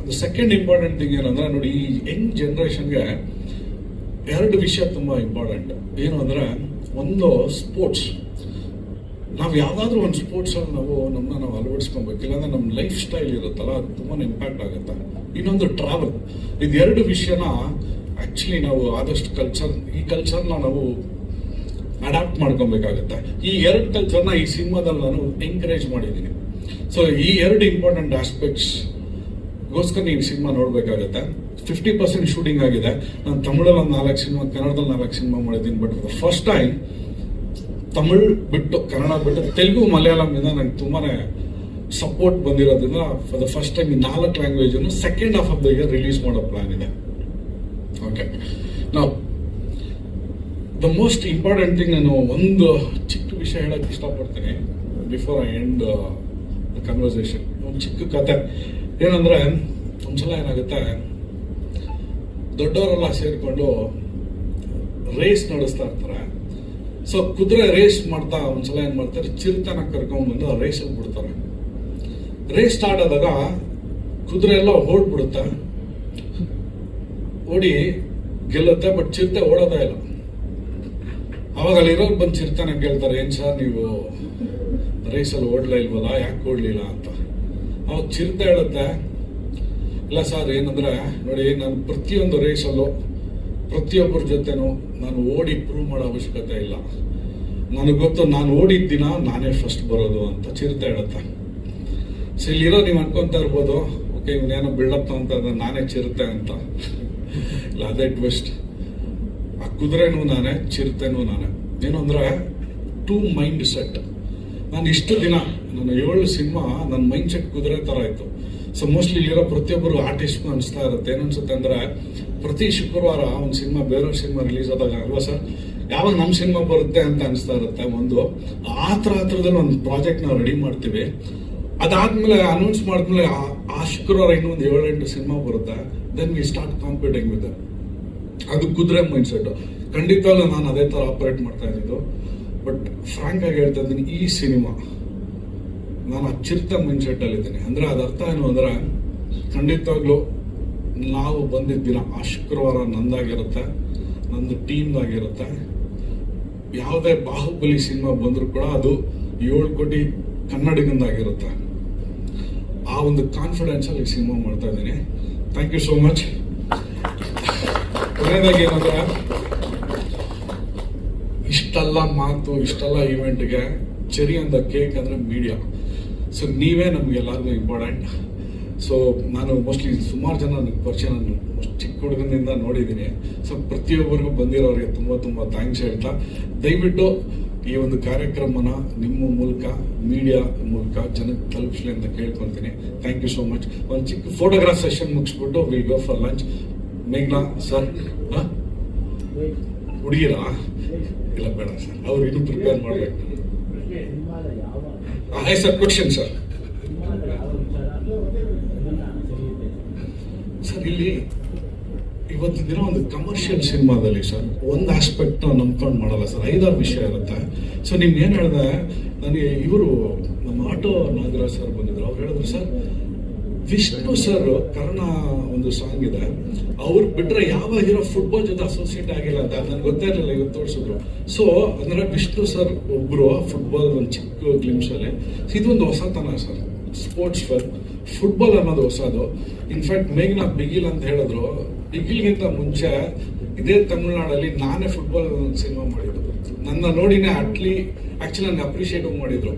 the second important thing ಏನಂದ್ರೆ, ನೋಡಿ, ಈ ಯಂಗ್ ಜನ್ರೇಷನ್ಗೆ ಎರಡು ವಿಷಯ ತುಂಬ ಇಂಪಾರ್ಟೆಂಟ್ ಏನು ಅಂದ್ರೆ, ಒಂದು ಸ್ಪೋರ್ಟ್ಸ್ ನಾವು ಯಾವುದಾದ್ರೂ ಒಂದು ಸ್ಪೋರ್ಟ್ಸ್ ಅಲ್ಲಿ ನಾವು ನಮ್ಮನ್ನ ನಾವು ಅಳವಡಿಸ್ಕೊಬೇಕು. ಇಲ್ಲಾಂದ್ರೆ ನಮ್ಮ ಲೈಫ್ ಸ್ಟೈಲ್ ಇರುತ್ತಲ್ಲ, ಅದು ತುಂಬಾ ಇಂಪ್ಯಾಕ್ಟ್ ಆಗುತ್ತೆ. ಇನ್ನೊಂದು ಟ್ರಾವೆಲ್ ಇದೆರಡು ವಿಷಯನ ಆಕ್ಚುಲಿ ನಾವು ಆದಷ್ಟು ಕಲ್ಚರ್ ಈ ಕಲ್ಚರ್ನ ನಾವು ಅಡಾಪ್ಟ್ ಮಾಡ್ಕೊಬೇಕಾಗುತ್ತೆ. ಈ ಎರಡು ಕಲ್ಚರ್ನ ಈ ಸಿನಿಮಾದಲ್ಲಿ ನಾನು ಎಂಕರೇಜ್ ಮಾಡಿದ್ದೀನಿ. ಸೊ ಈ ಎರಡು ಇಂಪಾರ್ಟೆಂಟ್ ಆಸ್ಪೆಕ್ಟ್ಸ್ ಗೋಸ್ಕರ ನೀವು ಸಿನಿಮಾ ನೋಡಬೇಕಾಗುತ್ತೆ. ಫಿಫ್ಟಿ ಪರ್ಸೆಂಟ್ ಶೂಟಿಂಗ್ ಆಗಿದೆ. ನಾನು ತಮಿಳಲ್ಲಿ ಒಂದು ನಾಲ್ಕು ಸಿನಿಮಾ, ಕನ್ನಡದಲ್ಲಿ ನಾಲ್ಕು ಸಿನಿಮಾ ಮಾಡಿದ್ದೀನಿ ಬಟ್ ಫಸ್ಟ್ ಟೈಮ್ ತಮಿಳ್ ಬಿಟ್ಟು, ಕನ್ನಡ ಬಿಟ್ಟು, ತೆಲುಗು ಮಲಯಾಳಂನಿಂದ ನಂಗೆ ತುಂಬಾ ಸಪೋರ್ಟ್ ಬಂದಿರೋದ್ರಿಂದ ಫಾರ್ ದ ಫಸ್ಟ್ ಟೈಮ್ ಈ ನಾಲ್ಕು language second half of the year release ಮಾಡೋ ಪ್ಲಾನ್ ಇದೆ. ಓಕೆ ನಾವು ದ ಮೋಸ್ಟ್ ಇಂಪಾರ್ಟೆಂಟ್ ಥಿಂಗ್ ನಾನು ಒಂದು ಚಿಕ್ಕ ವಿಷಯ ಹೇಳಕ್ ಇಷ್ಟಪಡ್ತೀನಿ before I end the conversation ಒಂದು ಚಿಕ್ಕ ಕತೆ. ಏನಂದ್ರೆ, ಒಂದ್ಸಲ ಏನಾಗುತ್ತೆ? ದೊಡ್ಡವರೆಲ್ಲ ಸೇರಿಕೊಂಡು ರೇಸ್ ನಡೆಸ್ತಾ ಇರ್ತಾರೆ. ಸೊ ಕುದುರೆ ರೇಸ್ ಮಾಡ್ತಾ ಒಂದ್ಸಲ ಏನ್ ಮಾಡ್ತಾರೆ? ಚಿರತನ ಕರ್ಕೊಂಡ್ಬಂದು ರೇಸಲ್ಲಿ ಬಿಡ್ತಾರೆ. ರೇಸ್ ಸ್ಟಾರ್ಟ್ ಆದಾಗ ಕುದುರೆ ಎಲ್ಲ ಓಡ್ಬಿಡುತ್ತೆ. ಓಡಿ ಗೆಲ್ಲುತ್ತೆ ಬಟ್ ಚಿರತೆ ಓಡೋದೇ ಇಲ್ಲ. ಅವಾಗ ಅಲ್ಲಿರೋರು ಬಂದು ನಂಗೆ ಕೇಳ್ತಾರೆ ಏನ್ ಸರ್ ನೀವು? ರೈಸಲ್ಲಿ ಓಡ್ಲಾ ಇಲ್ವಲ್ಲ, ಯಾಕೆ ಓಡ್ಲಿಲ್ಲ ಅಂತ? ಅವಾಗ ಚಿರ್ತ ಹೇಳುತ್ತೆ, ಇಲ್ಲ ಸರ್, ಏನಂದ್ರೆ ನೋಡಿ, ನಾನು ಪ್ರತಿಯೊಂದು ರೇಸಲ್ಲೂ ಪ್ರತಿಯೊಬ್ಬರ ಜೊತೆನೂ ನಾನು ಓಡಿ ಪ್ರೂವ್ ಮಾಡೋ ಅವಶ್ಯಕತೆ ಇಲ್ಲ. ನನಗೆ ಗೊತ್ತು, ನಾನು ಓಡಿದ ದಿನ ನಾನೇ ಫಸ್ಟ್ ಬರೋದು ಅಂತ ಚಿರತೆ ಹೇಳುತ್ತೆ. ಸೊ ಇಲ್ಲಿರೋ ನೀವು ಅನ್ಕೊಂತ ಇರ್ಬೋದು ಓಕೆ ಇವನೇನೋ ಬಿಲ್ಡಪ್ ಅಂತ ನಾನೇ ಚಿರತೆ ಅಂತ. ಇಲ್ಲ, ಅದೇ ಟ್ವಿಸ್ಟ್ ಕುದುರೆನೂ ನಾನೇ ಚಿರತೆನೂ ನಾನೇ. ಏನು ಅಂದರೆ ಟೂ ಮೈಂಡ್ ಸೆಟ್ ನಾನು ಇಷ್ಟು ದಿನ, ನನ್ನ ಏಳು ಸಿನಿಮಾ ನನ್ನ ಮೈಂಡ್ ಸೆಟ್ ಕುದುರೆ ತರ ಇತ್ತು. ಸೊ ಮೋಸ್ಟ್ಲಿ ಇಲ್ಲಿರೋ ಪ್ರತಿಯೊಬ್ಬರು ಆರ್ಟಿಸ್ಟ್ ಅನಿಸ್ತಾ ಇರುತ್ತೆ. ಏನನ್ಸುತ್ತೆ ಅಂದ್ರೆ, ಪ್ರತಿ ಶುಕ್ರವಾರ ಒಂದು ಸಿನಿಮಾ ಬೇರೆ ಸಿನಿಮಾ ರಿಲೀಸ್ ಆದಾಗ, ಅಲ್ವಾ ಸರ್ ಯಾವಾಗ ನಮ್ಮ ಸಿನಿಮಾ ಬರುತ್ತೆ ಅಂತ ಅನಿಸ್ತಾ ಇರುತ್ತೆ ಒಂದು. ಆ ಥರ ಹತ್ರದಲ್ಲಿ ಒಂದು ಪ್ರಾಜೆಕ್ಟ್ ನಾವು ರೆಡಿ ಮಾಡ್ತೀವಿ. ಅದಾದ್ಮೇಲೆ ಅನೌನ್ಸ್ ಮಾಡಿದ್ಮೇಲೆ ಆ ಶುಕ್ರವಾರ ಇನ್ನೊಂದು ಏಳೆಂಟು ಸಿನಿಮಾ ಬರುತ್ತೆ. Then we start competing with ಅದು ಕುದುರೆ ಮೈಂಡ್ ಸೆಟ್ ಖಂಡಿತವಾಗ್ಲೂ ನಾನು ಅದೇ ತರ ಆಪರೇಟ್ ಮಾಡ್ತಾ ಇದ್ದಿದ್ದು ಬಟ್ ಫ್ರಾಂಕ್ ಆಗಿ ಹೇಳ್ತಾ ಇದ್ದೀನಿ, ಈ ಸಿನಿಮಾ ನಾನು ಅಚ್ಚಿರ್ತ ಮೈಂಡ್ ಸೆಟ್ ಅಲ್ಲಿ ಇದ್ದೀನಿ ಅಂದ್ರೆ ಅದ ಅರ್ಥ ಏನು ಅಂದ್ರೆ ಖಂಡಿತವಾಗ್ಲೂ ನಾವು ಬಂದಿದ್ದ ದಿನ ಆ ಶುಕ್ರವಾರ ನಂದಾಗಿರುತ್ತೆ, ನಂದು ಟೀಮ್ದಾಗಿರುತ್ತೆ. ಯಾವುದೇ ಬಾಹುಬಲಿ ಸಿನಿಮಾ ಬಂದರೂ ಕೂಡ ಅದು ಏಳು ಕೋಟಿ ಕನ್ನಡಿಗಂದಾಗಿರುತ್ತೆ. ಆ ಒಂದು ಕಾನ್ಫಿಡೆನ್ಸ್ ಅಲ್ಲಿ ಸಿನಿಮಾ ಮಾಡ್ತಾ ಇದ್ದೀನಿ. ಥ್ಯಾಂಕ್ ಯು ಸೋ ಮಚ್ ಕೊನೆಯದಾಗಿ ಏನಂದ್ರೆ ಇಷ್ಟೆಲ್ಲ ಮಾತು, ಇಷ್ಟೆಲ್ಲ ಇವೆಂಟ್ಗೆ ಚೆರಿ ಅಂದ ಕೇಕ್ ಅಂದ್ರೆ ಮೀಡಿಯಾ ಸೊ ನೀವೇ ನಮಗೆಲ್ಲರಿಗೂ ಇಂಪಾರ್ಟೆಂಟ್ ಸೊ ನಾನು ಮೋಸ್ಟ್ಲಿ ಸುಮಾರು ಜನ ನನಗೆ ಪರಿಚಯ ನಾನು ಚಿಕ್ಕ ಹುಡುಗನಿಂದ ನೋಡಿದ್ದೀನಿ ಸೊ ಪ್ರತಿಯೊಬ್ಬರಿಗೂ ಬಂದಿರೋರಿಗೆ ತುಂಬ ತುಂಬ ಥ್ಯಾಂಕ್ಸ್ ಹೇಳ್ತಾ. ದಯವಿಟ್ಟು ಈ ಒಂದು ಕಾರ್ಯಕ್ರಮನ ನಿಮ್ಮ ಮೂಲಕ ಮೀಡಿಯಾ ಮೂಲಕ ಜನಕ್ಕೆ ತಲುಪಿಸ್ಲಿ ಅಂತ ಕೇಳ್ಕೊತೀನಿ ಥ್ಯಾಂಕ್ ಯು ಸೋ ಮಚ್ ಒಂದು ಚಿಕ್ಕ ಫೋಟೋಗ್ರಾಫ್ ಸೆಷನ್ ಮುಗಿಸ್ಬಿಟ್ಟು ವಿಲ್ ಗೋ ಫಾರ್ ಲಂಚ್ ಮೇಘ್ನಾ ಸರ್ ಹುಡುಗಿರಾ? ಇಲ್ಲ ಬೇಡ ಸರ್ ಅವ್ರು ಇದು ಪ್ರಿಪೇರ್ ಮಾಡಬೇಕು. Hi sir question sir sir ಇಲ್ಲಿ ಇವತ್ತಿನ ದಿನ ಒಂದು ಕಮರ್ಷಿಯಲ್ ಸಿನಿಮಾದಲ್ಲಿ ಸರ್ ಒಂದು ಆಸ್ಪೆಕ್ಟ್ ನಂಬ್ಕೊಂಡು ಮಾಡಲ್ಲ ಸರ್ ಐದಾರು ವಿಷಯ ಇರುತ್ತೆ. ಸೊ ನಿಮ್ಗೆ ಏನು ಹೇಳಿದೆ, ನನಗೆ ಇವರು ನಮ್ಮ ಆಟೋ ನಾಗರಾಜ್ ಸರ್ ಬಂದಿದ್ರು. ಅವ್ರು ಹೇಳಿದ್ರು ಸರ್ ವಿಷ್ಣು ಸರ್ ಕರ್ಣ ಒಂದು ಸಾಂಗ್ ಇದೆ. ಅವ್ರು ಬಿಟ್ರೆ ಯಾವ ಹೀರೋ ಫುಟ್ಬಾಲ್ ಜೊತೆ ಅಸೋಸಿಯೇಟ್ ಆಗಿಲ್ಲ ಅಂತ ನನ್ಗೆ ಗೊತ್ತೇ ಇರಲಿಲ್ಲ ಇವತ್ತು ತೋರಿಸಿದ್ರು. ಸೊ ಅಂದ್ರೆ ವಿಷ್ಣು ಸರ್ ಒಬ್ರು ಫುಟ್ಬಾಲ್ ಒಂದು ಚಿಕ್ಕ ಗ್ಲಿಮ್ಸ್ ಅಲ್ಲಿ, ಇದೊಂದು ಹೊಸತನ ಸರ್ ಸ್ಪೋರ್ಟ್ಸ್ ಫರ್ ಫುಟ್ಬಾಲ್ ಅನ್ನೋದು ಹೊಸದು. ಇನ್ಫ್ಯಾಕ್ಟ್ ಮೇಘ್ನಾ ಬಿಗಿಲ್ ಅಂತ ಹೇಳಿದ್ರು. ಬಿಗಿಲ್ಗಿಂತ ಮುಂಚೆ ಇದೇ ತಮಿಳ್ನಾಡಲ್ಲಿ ನಾನೇ ಫುಟ್ಬಾಲ್ ಒಂದು ಸಿನಿಮಾ ಮಾಡಿದ್ದು. ನನ್ನ ನೋಡಿನೇ ಅಟ್ಲಿ ಆಕ್ಚುಲಿ ನನಗೆ ಅಪ್ರಿಷಿಯೇಟ್ ಮಾಡಿದ್ರು.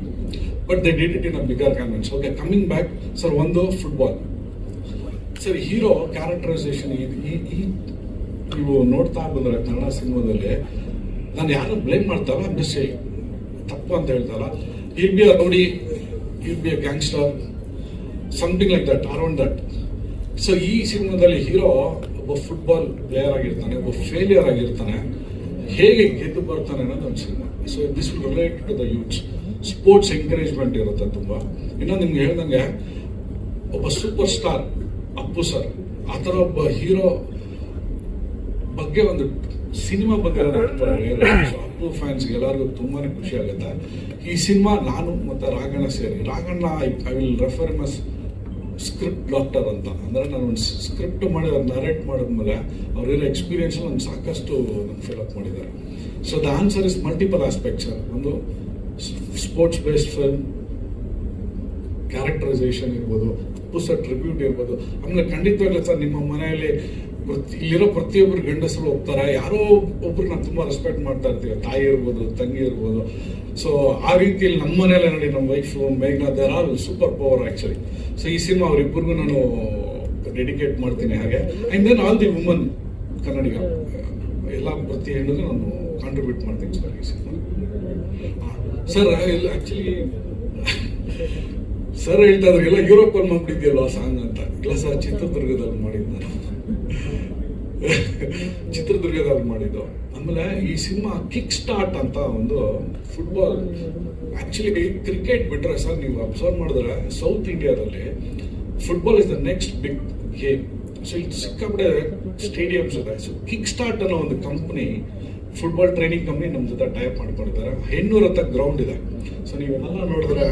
But they did it in a bigger canvas okay coming back sir ಒಂದು ಫುಟ್ಬಾಲ್ ಸರ್ ಹೀರೋ ಕ್ಯಾರೆಕ್ಟರೈಸೇಷನ್ ಈ ನೀವು ನೋಡ್ತಾ ಬಂದ್ರೆ ಕನ್ನಡ ಸಿನಿಮಾದಲ್ಲಿ ನಾನು ಯಾರು ಬ್ಲೇಮ್ ಮಾಡ್ತಾರ ಜಸ್ಟ್ ತಪ್ಪು ಅಂತ ಹೇಳ್ತಾರ I'll be a rowdy I'll be a gangster something like that around that so ಈ ಸಿನಿಮಾದಲ್ಲಿ ಹೀರೋ ಒಬ್ಬ ಫುಟ್ಬಾಲ್ ಪ್ಲೇಯರ್ ಆಗಿರ್ತಾನೆ, ಒಬ್ಬ ಫೇಲಿಯರ್ ಆಗಿರ್ತಾನೆ. ಹೇಗೆ ಗೆದ್ದು ಬರ್ತಾನೆ ಅನ್ನೋದು ಒಂದು cinema. So this will relate to the youths sports encouragement ಇರುತ್ತೆ ತುಂಬಾ. ಇನ್ನೊಂದು ನಿಮ್ಗೆ ಹೇಳ್ದಂಗೆ ಒಬ್ಬ ಸೂಪರ್ ಸ್ಟಾರ್ ಅಪ್ಪು ಸರ್ ಆ ಥರ ಒಬ್ಬ ಹೀರೋ ಬಗ್ಗೆ ಒಂದು ಸಿನಿಮಾ ಬಗ್ಗೆ ಅಪ್ಪು ಫ್ಯಾನ್ಸ್ ಎಲ್ಲರಿಗೂ ತುಂಬಾನೇ ಖುಷಿ ಆಗುತ್ತೆ. ಈ ಸಿನಿಮಾ ನಾನು ಮತ್ತೆ ರಾಘಣ್ಣ ಸೇರಿ, Raghanna I will refer as script doctor ಅಂತ. ಅಂದ್ರೆ ನಾನು ಒಂದು ಸ್ಕ್ರಿಪ್ಟ್ ಮಾಡಿ ಅವ್ರು ನರೇಟ್ ಮಾಡಿದ್ಮೇಲೆ ಅವರೆಲ್ಲ ಎಕ್ಸ್ಪೀರಿಯನ್ಸ್ ಒಂದು ಸಾಕಷ್ಟು ಫಿಲಪ್ ಮಾಡಿದ್ದಾರೆ. So the answer is multiple aspect sir ಒಂದು ಸ್ಪೋರ್ಟ್ಸ್ ಬೇಸ್ಡ್ ಫಿಲ್ಮ್ ಕ್ಯಾರೆಕ್ಟರೈಸೇಷನ್ ಇರ್ಬೋದು, ಪುಸ್ತಕ ಟ್ರಿಬ್ಯೂಟ್ ಇರ್ಬೋದು. ಆಮೇಲೆ ಖಂಡಿತವಾಗ್ಲೂ ಸರ್, ನಿಮ್ಮ ಮನೆಯಲ್ಲಿ ಪ್ರತಿ, ಇಲ್ಲಿರೋ ಪ್ರತಿಯೊಬ್ಬರು ಗಂಡಸರು ಹೋಗ್ತಾರೆ. ಯಾರೋ ಒಬ್ರು ನಾವು ತುಂಬ ರೆಸ್ಪೆಕ್ಟ್ ಮಾಡ್ತಾ ಇರ್ತೀವಿ. ತಾಯಿ ಇರ್ಬೋದು, ತಂಗಿ ಇರ್ಬೋದು. ಸೊ ಆ ರೀತಿಯಲ್ಲಿ ನಮ್ಮ ಮನೆಯಲ್ಲೇ ನೋಡಿ ನಮ್ಮ ವೈಫ್ ಮೇಘನಾ there are super power actually so ಈ ಸಿನಿಮಾ ಅವರಿಬ್ಬರಿಗೂ ನಾನು ಡೆಡಿಕೇಟ್ ಮಾಡ್ತೀನಿ ಹಾಗೆ. And then all the woman Kannadiga ಎಲ್ಲ ಪ್ರತಿ ಹೆಣ್ಣಿಗೂ ನಾನು ಕಾಂಟ್ರಿಬ್ಯೂಟ್ ಮಾಡ್ತೀನಿ ಸರ್ ಈ ಸಿನಿಮಾ ಸರ್ ಇಲ್ಲ ಆ್ಯಕ್ಚುಲಿ ಸರ್ ಹೇಳ್ತಾ ಎಲ್ಲ ಯುರೋಪ್ ಅಲ್ಲಿ ಮಾಡ್ಬಿಟ್ಟಿದ್ಯಲ್ಲ ಸಾಂಗ್ ಅಂತ. ಇಲ್ಲ ಸರ್ ಚಿತ್ರದುರ್ಗದಲ್ಲಿ ಮಾಡಿದ್ದು ನಾನು. ಚಿತ್ರದುರ್ಗದಲ್ಲಿ ಮಾಡಿದ್ದು. ಆಮೇಲೆ ಈ ಸಿನಿಮಾ ಕಿಕ್ ಸ್ಟಾರ್ಟ್ ಅಂತ ಒಂದು ಫುಟ್ಬಾಲ್ ಆಕ್ಚುಲಿ ಕ್ರಿಕೆಟ್ ಬಿಟ್ಟರೆ ಸರ್ ನೀವು ಅಬ್ಸರ್ವ್ ಮಾಡಿದ್ರೆ ಸೌತ್ ಇಂಡಿಯಾದಲ್ಲಿ football is the next big game so ಇದು ಸಿಕ್ಕಾಪಟ್ಟೆ ಸ್ಟೇಡಿಯಮ್ಸ್ ಇದೆ. ಸೊ ಕಿಕ್ ಸ್ಟಾರ್ಟ್ ಅನ್ನೋ ಒಂದು ಕಂಪ್ನಿ ಫುಟ್ಬಾಲ್ ಟ್ರೈನಿಂಗ್ ಕಂಪ್ನಿ ನಮ್ಮ ಜೊತೆ ಟೈಪ್ ಮಾಡ್ಕೊಂಡಿದ್ದಾರೆ. ಹೆಣ್ಣೂರು ಹತ್ರ ಗ್ರೌಂಡ್ ಇದೆ. ಸೊ ನೀವೆಲ್ಲ ನೋಡಿದ್ರೆ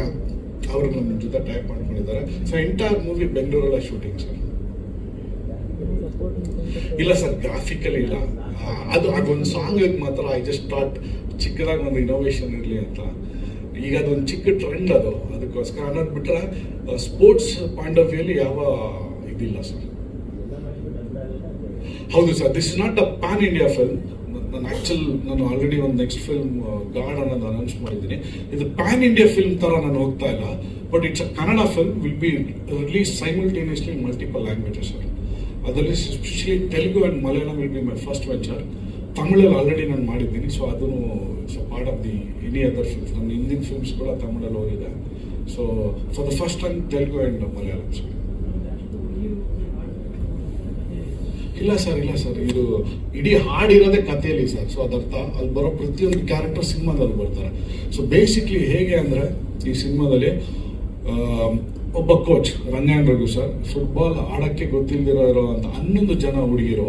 ಅವರು ನಮ್ಮ ಜೊತೆ ಟೈಪ್ ಮಾಡ್ಕೊಂಡಿದ್ದಾರೆ. ಸೊ ಎಂಟೈರ್ ಮೂವಿ ಬೆಂಗಳೂರಲ್ಲ ಶೂಟಿಂಗ್ ಸರ್ ಇಲ್ಲ ಸರ್ ಗ್ರಾಫಿಕಲಿ ಇಲ್ಲ. ಅದು ಅದೊಂದು ಸಾಂಗ್ ಮಾತ್ರ. ಐ ಜಸ್ಟ್ ಥಾಟ್ ಚಿಕ್ಕದಾಗಿ ಒಂದು ಇನೋವೇಷನ್ ಇರಲಿ ಅಂತ. ಈಗ ಅದೊಂದು ಚಿಕ್ಕ ಟ್ರೆಂಡ್ ಅದು. ಅದಕ್ಕೋಸ್ಕರ ಅನ್ನೋದು ಬಿಟ್ರೆ ಸ್ಪೋರ್ಟ್ಸ್ ಪಾಯಿಂಟ್ ಆಫ್ ವ್ಯೂಲಿ ಯಾವ ಇದಿಲ್ಲ ಸರ್ ಹೌದು sir this is not a pan India film ನಾನು ಆಕ್ಚುಲ್ ನಾನು ಆಲ್ರೆಡಿ ಒಂದು ನೆಕ್ಸ್ಟ್ ಫಿಲ್ಮ್ ಗಾಡ್ ಅನ್ನೋದು ಅನೌನ್ಸ್ ಮಾಡಿದ್ದೀನಿ. ಇದು ಪ್ಯಾನ್ ಇಂಡಿಯಾ ಫಿಲ್ಮ್ ತರ ನಾನು ಹೋಗ್ತಾ ಇಲ್ಲ. But it's a Kannada film will be release simultaneously multiple languages ಅದರಲ್ಲಿ specially Telugu and Malayalam will be my first venture ತಮಿಳಲ್ಲಿ already ನಾನು ಮಾಡಿದ್ದೀನಿ. ಸೊ ಅದನ್ನು it's a part of the any other films ನನ್ನ ಹಿಂದಿನ ಫಿಲ್ಮ್ಸ್ ಕೂಡ ತಮಿಳಲ್ಲಿ ಹೋಗಿದೆ. So for the first time Telugu and Malayalam sir ಇಲ್ಲ ಸರ್ ಇಲ್ಲ ಸರ್ ಇದು ಇಡೀ ಹಾಡಿರೋದೇ ಕಥೆಯಲ್ಲಿ ಸರ್ ಸೊ ಅದರ್ಥ, ಅಲ್ಲಿ ಬರೋ ಪ್ರತಿಯೊಂದು ಕ್ಯಾರೆಕ್ಟರ್ ಸಿನಿಮಾದಲ್ಲಿ ಬರ್ತಾರೆ. ಸೊ ಬೇಸಿಕ್ಲಿ ಹೇಗೆ ಅಂದರೆ, ಈ ಸಿನಿಮಾದಲ್ಲಿ ಒಬ್ಬ coach Rangayana Raghu sir football ಆಡಕ್ಕೆ ಗೊತ್ತಿಲ್ದಿರೋ ಇರೋ ಅಂತ ಹನ್ನೊಂದು ಜನ ಹುಡುಗಿರು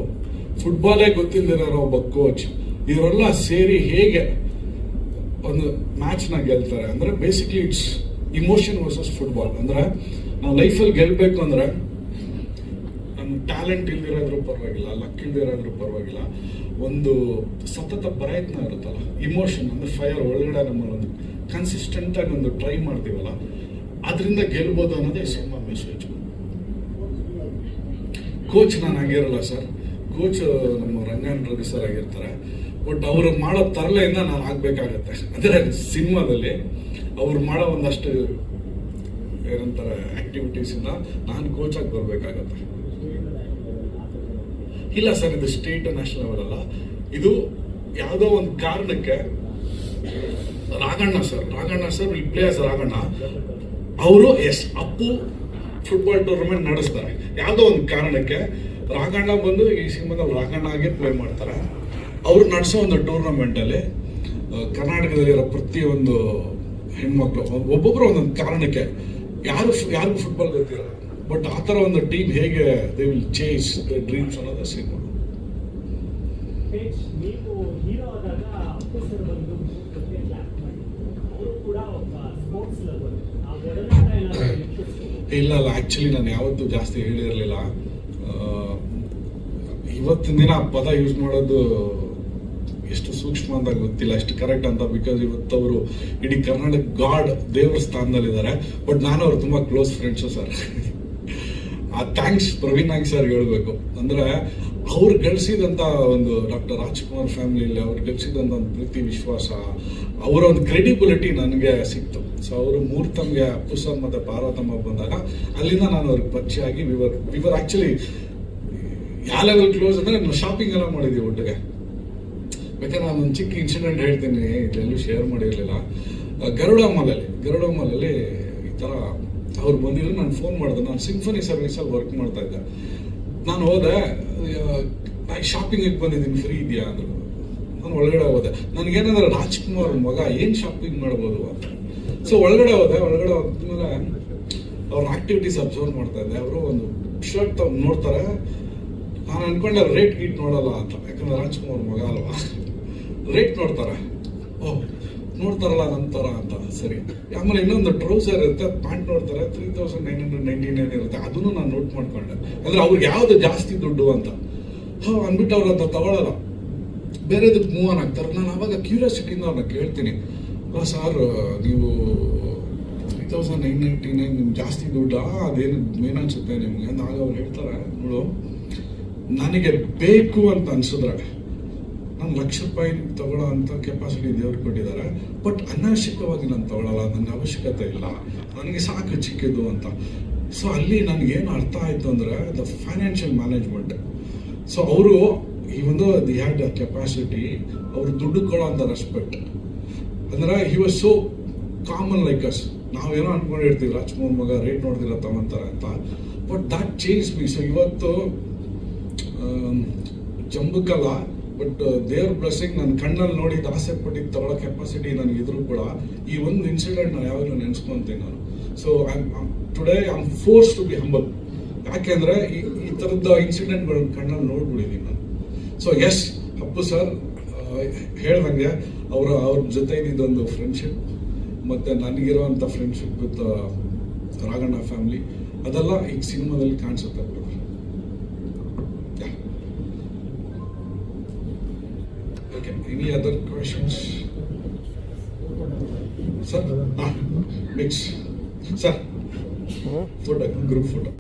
ಫುಟ್ಬಾಲೇ ಗೊತ್ತಿಲ್ಲದಿರೋ ಒಬ್ಬ ಕೋಚ್ ಇವರೆಲ್ಲ ಸೇರಿ ಹೇಗೆ ಒಂದು ಮ್ಯಾಚ್ನ ಗೆಲ್ತಾರೆ ಅಂದರೆ basically it's emotion versus football ಅಂದರೆ ನಾವು ಲೈಫಲ್ಲಿ ಗೆಲ್ಲಬೇಕು ಅಂದರೆ ಟ್ಯಾಲೆಂಟ್ ಇಲ್ದಿರಾದ್ರೂ ಪರವಾಗಿಲ್ಲ ಲಕ್ ಇಲ್ದಿರೋದ್ರೂ ಪರವಾಗಿಲ್ಲ. ಒಂದು ಸತತ ಪ್ರಯತ್ನ ಇರುತ್ತಲ್ಲ ಇಮೋಷನ್ ಅಂದರೆ ಫೈರ್ ಒಳಗಡೆ ನಮ್ಮಲ್ಲಿ ಒಂದು ಕನ್ಸಿಸ್ಟೆಂಟ್ ಆಗಿ ಒಂದು ಟ್ರೈ ಮಾಡ್ತೀವಲ್ಲ, ಅದರಿಂದ ಗೆಲ್ಬೋದು ಅನ್ನೋದೇ ಸಿನಿಮಾ ಮೆಸೇಜ್ ಕೋಚ್ ನಾನು ಆಗಿರಲ್ಲ ಸರ್. ಕೋಚ್ ನಮ್ಮ ರಂಗನ್ ರವಿ ಸರ್ ಆಗಿರ್ತಾರೆ. ಬಟ್ ಅವರು ಮಾಡೋ ತರಲೆಯಿಂದ ನಾನು ಆಗಬೇಕಾಗತ್ತೆ. ಅಂದ್ರೆ ಸಿನಿಮಾದಲ್ಲಿ ಅವ್ರು ಮಾಡೋ ಒಂದಷ್ಟು ಏನಂತಾರೆ ಆಕ್ಟಿವಿಟೀಸ್ ಇಂದ ನಾನು ಕೋಚ್ ಬರಬೇಕಾಗತ್ತೆ ಬರ್ಬೇಕಾಗತ್ತೆ. ಇಲ್ಲ ಸರ್, ಇದು ಸ್ಟೇಟ್ ನ್ಯಾಷನಲ್ ಅವರಲ್ಲ. ಇದು ಯಾವುದೋ ಒಂದು ಕಾರಣಕ್ಕೆ Raganna sir Raganna sir players Raganna. ಅವರು ಎಸ್, ಅಪ್ಪು ಫುಟ್ಬಾಲ್ ಟೂರ್ನಮೆಂಟ್ ನಡೆಸ್ತಾರೆ. ಯಾವುದೋ ಒಂದು ಕಾರಣಕ್ಕೆ ರಾಗಣ್ಣ ಬಂದು ಈ ಸಿನಿಮಾದಲ್ಲಿ ರಾಘಣ್ಣ ಆಗಿ ಪ್ಲೇ ಮಾಡ್ತಾರೆ. ಅವರು ನಡೆಸೋ ಒಂದು ಟೂರ್ನಮೆಂಟಲ್ಲಿ ಕರ್ನಾಟಕದಲ್ಲಿರೋ ಪ್ರತಿಯೊಂದು ಹೆಣ್ಮಕ್ಳು ಒಬ್ಬೊಬ್ಬರು ಒಂದೊಂದು ಕಾರಣಕ್ಕೆ ಯಾರು, ಯಾರಿಗೂ ಫುಟ್ಬಾಲ್ ಗೊತ್ತಿರಲ್ಲ. ಬಟ್ ಆ ಥರ ಒಂದು ಟೀಮ್ ಹೇಗೆ they will chase the dreams ಅನ್ನೋದು ಸೇಮ್? ಇಲ್ಲ ಅಲ್ಲ ಆ್ಯಕ್ಚುಲಿ ನಾನು ಯಾವತ್ತೂ ಜಾಸ್ತಿ ಹೇಳಿರಲಿಲ್ಲ. ಇವತ್ತಿನ ದಿನ ಪದ ಯೂಸ್ ಮಾಡೋದು ಎಷ್ಟು ಸೂಕ್ಷ್ಮ ಅಂತ ಗೊತ್ತಿಲ್ಲ ಎಷ್ಟು ಕರೆಕ್ಟ್ ಅಂತ ಬಿಕಾಸ್ ಇವತ್ತು ಅವರು ಇಡೀ ಕರ್ನಾಟಕ ಗಾಡ್ ದೇವ್ರ ಸ್ಥಾನದಲ್ಲಿದ್ದಾರೆ ಬಟ್ ನಾನು ಅವ್ರು ತುಂಬ ಕ್ಲೋಸ್ ಫ್ರೆಂಡ್ಸು ಸರ್ ಆ ಥ್ಯಾಂಕ್ಸ್ ಪ್ರವೀಣ್ ನಾಯ್ಕ್ ಸರ್ ಹೇಳಬೇಕು. ಅಂದ್ರೆ ಅವ್ರು ಗಳಿಸಿದಂಥ ಒಂದು ಡಾಕ್ಟರ್ ರಾಜ್ಕುಮಾರ್ ಫ್ಯಾಮಿಲಿಯಲ್ಲಿ ಅವ್ರು ಗಳಿಸಿದಂಥ ಒಂದು ಪ್ರೀತಿ, ವಿಶ್ವಾಸ, ಅವರ ಒಂದು ಕ್ರೆಡಿಬಿಲಿಟಿ ನನಗೆ ಸಿಕ್ತು. ಸೊ ಅವರು ಮೂರ್ತಮ್ಗೆ ಅಪ್ಪು ಸರ್ ಮತ್ತೆ ಪಾರ್ವತಮ್ಮ ಬಂದಾಗ ಅಲ್ಲಿಂದ ನಾನು ಅವ್ರಿಗೆ ಪರಿಚಯ ಆಗಿ ವಿವರ್ ವಿವರ್ ಆಕ್ಚುಲಿ ಯಾವ ಲೆವೆಲ್ ಕ್ಲೋಸ್ ಅಂದ್ರೆ ನಾವು ಶಾಪಿಂಗ್ ಎಲ್ಲ ಮಾಡಿದ್ವಿ ಒಟ್ಟಿಗೆ. ಮತ್ತೆ ನಾನು ಒಂದು ಚಿಕ್ಕ ಇನ್ಸಿಡೆಂಟ್ ಹೇಳ್ತೀನಿ ಇದೆಲ್ಲೂ ಶೇರ್ ಮಾಡಿರಲಿಲ್ಲ. ಗರುಡ ಮಾಲಲ್ಲಿ ಗರುಡ ಮಾಲಲ್ಲಿ ಈ ಥರ ಅವ್ರು ಬಂದಿದ್ರು, ನಾನು ಫೋನ್ ಮಾಡಿದೆ. ನಾನು ಸಿಂಫನಿ ಸರ್ವಿಸಲ್ಲಿ ವರ್ಕ್ ಮಾಡ್ತಾ ಇದ್ದೆ. ನಾನು ಹೋದೆ ಶಾಪಿಂಗ್ ಶಾಪಿಂಗಿಗೆ ಬಂದಿದ್ದೀನಿ ಫ್ರೀ ಇದೆಯಾ ಅಂದರು. ನಾನು ಒಳಗಡೆ ಹೋದೆ. ನನಗೇನಂದ್ರೆ ರಾಜ್ಕುಮಾರ್ ಮಗ, ಏನು ಶಾಪಿಂಗ್ ಮಾಡ್ಬೋದು ಅಂತ. ಸೊ ಒಳಗಡೆ ಹೋದೆ, ಒಳಗಡೆ ಹೋದ್ಮೇಲೆ ಅವ್ರ ಆಕ್ಟಿವಿಟೀಸ್ ಅಬ್ಸರ್ವ್ ಮಾಡ್ತಾ ಇದ್ದೆ. ಅವರು ಒಂದು ಶರ್ಟ್ ತಗೊಂಡು ನೋಡ್ತಾರೆ. ನಾನು ಅನ್ಕೊಂಡೆ ರೇಟ್ ಗೀಟ್ ನೋಡಲ್ಲ ಅಂತ. ಯಾಕಂದ್ರೆ ರಾಜ್ಕುಮಾರ್ ಮಗ ಅಲ್ವಾ? ರೇಟ್ ನೋಡ್ತಾರೆ. ಓ ನೋಡ್ತಾರಲ್ಲ ನಂತರ ಅಂತ ಸರಿ. ಆಮೇಲೆ ಇನ್ನೊಂದು ಟ್ರೌಸರ್ ಇರುತ್ತೆ ಪ್ಯಾಂಟ್ ನೋಡ್ತಾರೆ three thousand nine hundred ninety nine ಇರುತ್ತೆ. ಅದನ್ನು ನಾನು ನೋಟ್ ಮಾಡ್ಕೊಂಡೆ. ಅಂದ್ರೆ ಅವ್ರಿಗೆ ಯಾವ್ದು ಜಾಸ್ತಿ ದುಡ್ಡು ಅಂತ. ಹಾ, ಅಂದ್ಬಿಟ್ಟು ಅಂತ ಹತ್ರ ತಗೊಳಲ್ಲ. ಬೇರೆದಕ್ಕೆ ಮೂವ್ ಆನ್ ಆಗ್ತಾರೆ. ನಾನು ಅವಾಗ ಕ್ಯೂರಿಯಾಸಿಟಿಯಿಂದ ಅವ್ರನ್ನ ಕೇಳ್ತೀನಿ. ಸರ್, ನೀವು three thousand nine ninety nine ನಿಮ್ಗೆ ಜಾಸ್ತಿ ದುಡ್ಡಾ? ಅದೇನು ಮೇನ್ ಅನ್ಸುತ್ತೆ ನಿಮ್ಗೆ? ಆಗ ಅವ್ರು ಹೇಳ್ತಾರೆ, ನೋಡು, ನನಗೆ ಬೇಕು ಅಂತ ಅನ್ಸಿದ್ರೆ ನಾನು ಲಕ್ಷ ರೂಪಾಯಿ ತಗೊಳ್ಳೋ ಅಂತ ಕೆಪಾಸಿಟಿ ದೇವ್ರು ಕೊಟ್ಟಿದ್ದಾರೆ. ಬಟ್ ಅನಾವಶ್ಯಕವಾಗಿ ನಾನು ತಗೊಳ್ಳಲ್ಲ ನನ್ನ ಅವಶ್ಯಕತೆ ಇಲ್ಲ. ನನಗೆ ಸಾಕು ಚಿಕ್ಕಿದ್ದು ಅಂತ. ಸೊ ಅಲ್ಲಿ ನನಗೇನು ಅರ್ಥ ಆಯ್ತು ಅಂದ್ರೆ ದ ಫೈನಾನ್ಷಿಯಲ್ ಮ್ಯಾನೇಜ್ಮೆಂಟ್ ಸೊ ಅವರು ಈ ಒಂದು ದಿ ಹ್ಯಾಡ್ ಕೆಪಾಸಿಟಿ ಅವರು ದುಡ್ಡು ಕೊಡೋ ಅಂತ ರೆಸ್ಪೆಕ್ಟ್ ಅಂದ್ರೆ he was so common like us ನಾವೇನೋ ಅನ್ಕೊಂಡಿರ್ತೀವಿ ರಾಜ್ಕುಮಾರ್ ಮಗ ರೇಟ್ ನೋಡ್ತಿಲ್ಲ ತಗೊಂತಾರೆ ಅಂತ. But that change me so ಇವತ್ತು ಜಂಬಕ್ಕಲ್ಲ ಬಟ್ ದೇವ್ರ ಬ್ಲೆಸ್ಸಿಂಗ್ ನನ್ನ ಕಣ್ಣಲ್ಲಿ ನೋಡಿ ಆಸೆ ಪಟ್ಟಿದ್ದು ತಗೊಳ್ಳೋ ಕೆಪಾಸಿಟಿ ನನಗೆ ಇದ್ರು ಕೂಡ ಈ ಒಂದು ಇನ್ಸಿಡೆಂಟ್ ನಾನು ಯಾವಾಗಲೂ ನೆನೆಸ್ಕೊಂತೀನಿ ನಾನು. So today I am force to be humble ಯಾಕೆಂದ್ರೆ ಈ ಈ ಥರದ ಇನ್ಸಿಡೆಂಟ್ಗಳನ್ನ ಕಣ್ಣಲ್ಲಿ ನೋಡ್ಬಿಟ್ಟಿದ್ದೀನಿ ನಾನು. ಸೊ ಎಸ್ ಅಪ್ಪು ಸರ್ ಹೇಳ್ದಂಗೆ ಅವರ, ಅವ್ರ ಜೊತೆ ಇದೊಂದು ಫ್ರೆಂಡ್ಶಿಪ್ ಮತ್ತು ನನಗಿರುವಂಥ ಫ್ರೆಂಡ್ಶಿಪ್ ವಿತ್ ರಾಘಣ್ಣ ಫ್ಯಾಮಿಲಿ ಅದೆಲ್ಲ ಈಗ ಸಿನಿಮಾದಲ್ಲಿ ಕಾಣಿಸುತ್ತೆ any other questions? Sir? Ah, mix. Sir? Photo, group photo.